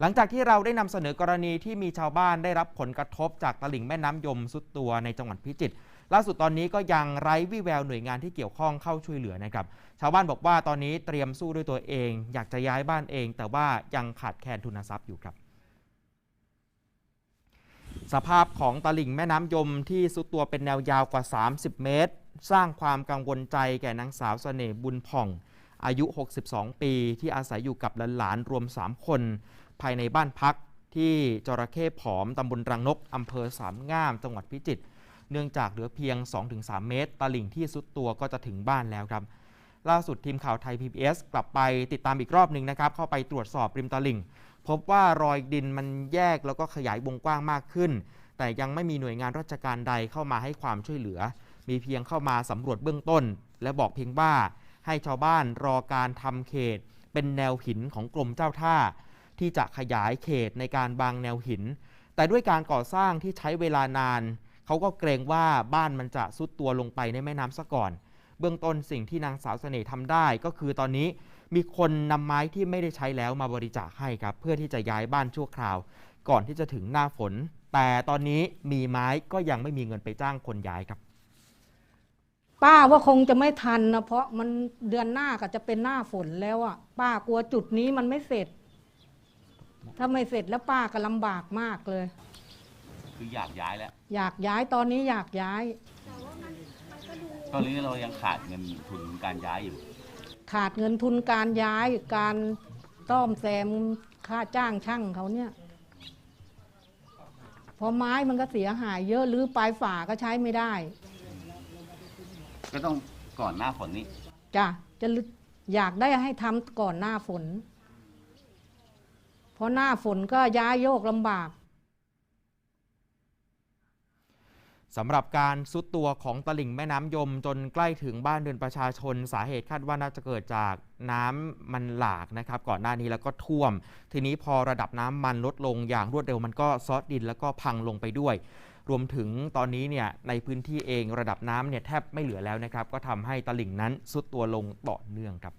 หลังจากที่เราได้นำเสนอกรณีที่มีชาวบ้านได้รับผลกระทบจากตลิ่งแม่น้ำยมสุดตัวในจังหวัดพิจิตรล่าสุดตอนนี้ก็ยังไร้วี่แววหน่วยงานที่เกี่ยวข้องเข้าช่วยเหลือนะครับ ชาวบ้านบอกว่าตอนนี้เตรียมสู้ด้วยตัวเอง อยากจะย้ายบ้านเอง แต่ว่ายังขาดแคลนทุนทรัพย์อยู่ครับ สภาพของตลิ่งแม่น้ำยมที่สุดตัวเป็นแนวยาวกว่า 30 เมตร สร้างความกังวลใจแก่นางสาวเสน่ห์บุญผ่อง อายุ 62 ปีที่อาศัยอยู่กับหลานๆรวม 3 คน ภายในบ้านพักที่จระเข้ผอมตำบลรังนกอำเภอสามงาม จังหวัดพิจิตรเนื่องจากเหลือเพียง 2-3 เมตร ตลิ่งที่สุดตัวก็จะถึงบ้านแล้วครับ ล่าสุดทีมข่าวไทย PBS กลับไปติดตามอีกรอบหนึ่งนะครับ เข้าไปตรวจสอบริมตลิ่ง พบว่ารอยดินมันแยกแล้วก็ขยายวงกว้างมากขึ้น แต่ยังไม่มีหน่วยงานราชการใดเข้ามาให้ความช่วยเหลือ มีเพียงเข้ามาสำรวจเบื้องต้น และบอกเพียงว่า ให้ชาวบ้านรอการทำเขต เป็นแนวหินของกรมเจ้าท่า ที่จะขยายเขตในการบางแนวหิน แต่ด้วยการก่อสร้างที่ใช้เวลานาน เขาก็เกรงว่าบ้านมันจะซุดตัวลงไปในแม่น้ำซะก่อน เบื้องต้นสิ่งที่นางสาวเสน่ห์ทำได้ก็คือตอนนี้มีคนนำไม้ที่ไม่ได้ใช้แล้วมาบริจาคให้ครับ เพื่อที่จะย้ายบ้านชั่วคราว ก่อนที่จะถึงหน้าฝน แต่ตอนนี้มีไม้ก็ยังไม่มีเงินไปจ้างคนย้ายครับ ป้าว่าคงจะไม่ทันนะเพราะมันเดือนหน้าก็จะเป็นหน้าฝนแล้วอะป้ากลัวจุดนี้มันไม่เสร็จ ถ้าไม่เสร็จแล้วป้าก็ลำบากมากเลย คืออยากย้ายแล้ว อยากย้ายตอนนี้อยากย้าย ตอนนี้เรายังขาดเงินทุนการย้ายอยู่ ขาดเงินทุนการย้ายการต้อมแซมค่าจ้างช่างเขาเนี่ยเพอไม้มันก็เสียหายเยอะหรือปลายฝาก็ใช้ไม่ได้ ก็ต้องก่อนหน้าฝนนี้ จ้ะจะลึอยากได้ให้ทำก่อนหน้าฝน เพราะหน้าฝนก็ย้ายโยกลำบาก สำหรับการซุดตัวของตลิ่งแม่น้ำยมจนใกล้ถึงบ้านเรือนประชาชน สาเหตุคาดว่าน่าจะเกิดจากน้ำมันหลากนะครับ ก่อนหน้านี้แล้วก็ท่วม ทีนี้พอระดับน้ำมันลดลงอย่างรวดเร็วมันก็ซอดดินแล้วก็พังลงไปด้วย รวมถึงตอนนี้เนี่ยในพื้นที่เองระดับน้ำเนี่ยแทบไม่เหลือแล้วนะครับ ก็ทำให้ตลิ่งนั้นซุดตัวลงต่อเนื่องครับ